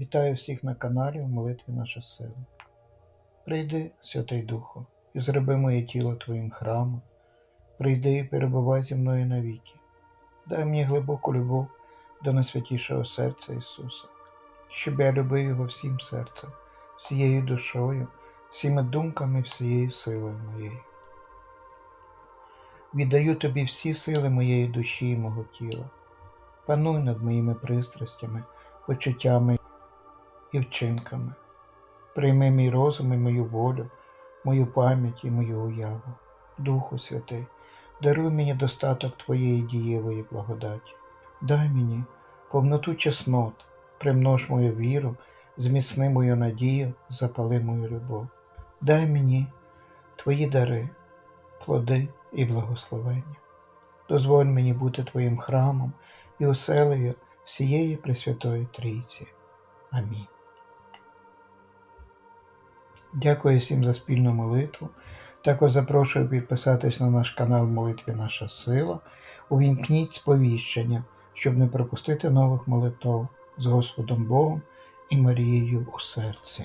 Вітаю всіх на каналі в молитві наша сила. Прийди, Святий Духу, і зроби моє тіло Твоїм храмом. Прийди і перебувай зі мною навіки. Дай мені глибоку любов до найсвятішого серця Ісуса, щоб я любив Його всім серцем, всією душою, всіми думками, всією силою моєю. Віддаю тобі всі сили моєї душі і мого тіла. Пануй над моїми пристрастями, почуттями і вчинками. Прийми мій розум і мою волю, мою пам'ять і мою уяву. Духу Святий, даруй мені достаток Твоєї дієвої благодаті. Дай мені повноту чеснот, примнож мою віру, зміцни мою надію, запали мою любов. Дай мені Твої дари, плоди і благословення. Дозволь мені бути Твоїм храмом і оселею всієї Пресвятої Трійці. Амінь. Дякую всім за спільну молитву. Також запрошую підписатись на наш канал Молитві Наша Сила. Увімкніть сповіщення, щоб не пропустити нових молитв з Господом Богом і Марією у серці.